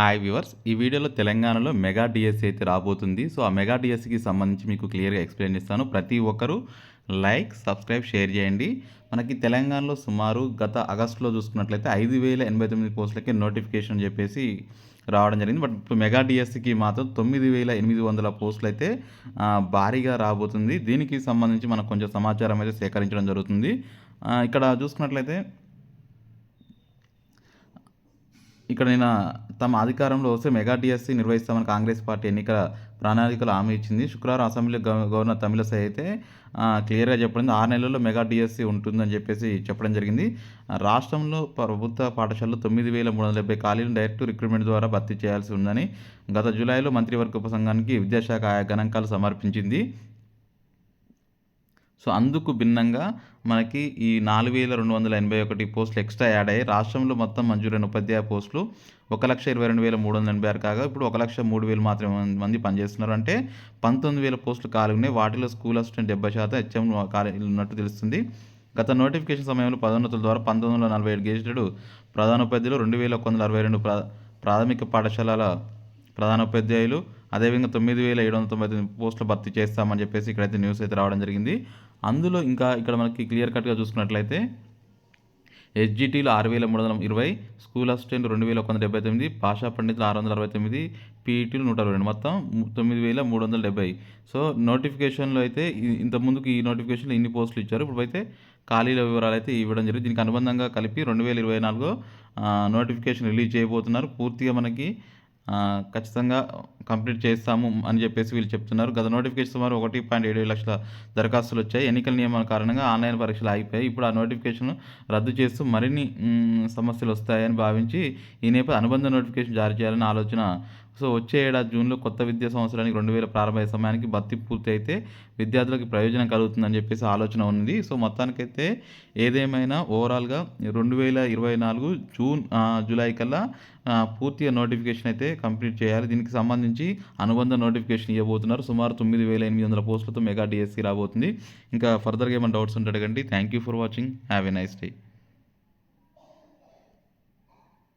Hi viewers ఈ వీడియోలో తెలంగాణలో మెగా డిఎస్సి అయితే రాబోతుంది. సో ఆ మెగా డిఎస్సికి సంబంధించి మీకు క్లియర్గా ఎక్స్ప్లెయిన్ చేస్తాను. ప్రతి ఒక్కరూ లైక్ సబ్స్క్రైబ్ షేర్ చేయండి. మనకి తెలంగాణలో సుమారు గత ఆగస్టులో చూసుకున్నట్లయితే ఐదు వేల ఎనభై తొమ్మిది పోస్టులకి నోటిఫికేషన్ చెప్పేసి రావడం జరిగింది. బట్ ఇప్పుడు మెగా డిఎస్సికి మాత్రం తొమ్మిది వేల ఎనిమిది వందల పోస్టులు అయితే భారీగా రాబోతుంది. దీనికి సంబంధించి మనకు కొంచెం సమాచారం అయితే సేకరించడం జరుగుతుంది. ఇక్కడ చూసుకున్నట్లయితే ఇక్కడ నిన్న తమ అధికారంలో వస్తే మెగా డిఎస్సీ నిర్వహిస్తామని కాంగ్రెస్ పార్టీ ఎన్నికల ప్రణాళికలు హామీ ఇచ్చింది. శుక్రవారం అసెంబ్లీ గవర్నర్ తమిళసై అయితే క్లియర్గా చెప్పడం ఆరు నెలల్లో మెగా డిఎస్సీ ఉంటుందని చెప్పేసి చెప్పడం జరిగింది. రాష్ట్రంలో ప్రభుత్వ పాఠశాలలో తొమ్మిది వేల మూడు వందల డెబ్బై ఖాళీలను డైరెక్ట్ రిక్రూట్మెంట్ ద్వారా భర్తీ చేయాల్సి ఉందని గత జూలైలో మంత్రివర్గ ఉపసంఘానికి విద్యాశాఖ ఆయా గణాంకాలు సమర్పించింది. సో అందుకు భిన్నంగా మనకి ఈ నాలుగు వేల రెండు వందల ఎనభై ఒకటి పోస్టులు ఎక్స్ట్రా యాడ్ అయ్యాయి రాష్ట్రంలో మొత్తం మంజూరైన ఉపాధ్యాయ పోస్టులు ఒక లక్ష ఇరవై రెండు వేల మూడు వందల ఎనభై ఆరు కాగా ఇప్పుడు ఒక లక్ష మూడు వేలు మాత్రమే మంది- పనిచేస్తున్నారు. అంటే పంతొమ్మిది వేల పోస్టులు ఖాళీ ఉన్నాయి వాటిలో స్కూల్ అసిస్టెంట్ డెబ్బై శాతం హెచ్ఎం ఖాళీలు ఉన్నట్టు తెలుస్తుంది. గత నోటిఫికేషన్ సమయంలో పదోన్నతుల ద్వారా పంతొమ్మిది వందల నలభై ఏడు గెజిటెడ్ ప్రధానోపాధ్యాయులు రెండు వేల ఒక వందల అరవై రెండు ప్రా ప్రాథమిక పాఠశాలల ప్రధానోపాధ్యాయులు అదేవిధంగా తొమ్మిది వేల ఏడు వందల తొంభై తొమ్మిది పోస్టులు భర్తీ చేస్తామని చెప్పేసి ఇక్కడైతే న్యూస్ అయితే రావడం జరిగింది. అందులో ఇంకా ఇక్కడ మనకి క్లియర్ కట్గా చూసుకున్నట్లయితే ఎస్జిటీలు ఆరు వేల మూడు వందల ఇరవై స్కూల్ అసిస్టెంట్ రెండు వేల ఒక వందల డెబ్బై తొమ్మిది భాషా పండితులు ఆరు వందల అరవై తొమ్మిది పీఈటీలు నూట అరవై రెండు. మొత్తం తొమ్మిది వేల మూడు వందల డెబ్బై. సో నోటిఫికేషన్లో అయితే ఇంతకుముందుకు ఇంత ఈ నోటిఫికేషన్లో ఇన్ని పోస్టులు ఇచ్చారు. ఇప్పుడు అయితే ఖాళీల వివరాలు అయితే ఇవ్వడం జరిగింది. దీనికి అనుబంధంగా కలిపి రెండు వేల ఇరవై నాలుగులో నోటిఫికేషన్ రిలీజ్ చేయబోతున్నారు. పూర్తిగా మనకి ఖచ్చితంగా కంప్లీట్ చేస్తాము అని చెప్పేసి వీళ్ళు చెప్తున్నారు. గత నోటిఫికేషన్ సుమారు ఒకటి పాయింట్ ఏడు లక్షల దరఖాస్తులు వచ్చాయి. ఎన్నికల నియమాల కారణంగా ఆన్లైన్ పరీక్షలు ఆగిపోయాయి. ఇప్పుడు ఆ నోటిఫికేషన్ రద్దు చేస్తూ మరిన్ని సమస్యలు వస్తాయని భావించి ఈ నేపథ్య అనుబంధ నోటిఫికేషన్ జారీ చేయాలని ఆలోచన. సో వచ్చే ఏడాది జూన్లో కొత్త విద్యా సంవత్సరానికి రెండు వేల ప్రారంభ సమయానికి భర్తీ పూర్తి అయితే విద్యార్థులకు ప్రయోజనం కలుగుతుందని చెప్పేసి ఆలోచన ఉంది సో మొత్తానికైతే ఏదేమైనా ఓవరాల్గా రెండు వేల ఇరవై నాలుగు జూన్ జూలై కల్లా పూర్తిగా నోటిఫికేషన్ అయితే కంప్లీట్ చేయాలి. దీనికి సంబంధించి సంబంధించి అనుబంధ నోటిఫికేషన్ ఇవ్వబోతున్నారు. సుమారు తొమ్మిది వేల ఎనిమిది వందల పోస్టులతో మెగా డిఎస్సి రాబోతుంది. ఇంకా ఫర్దర్గా ఏమైనా డౌట్స్ ఉంటే అడగండి. Thank you for watching have a nice day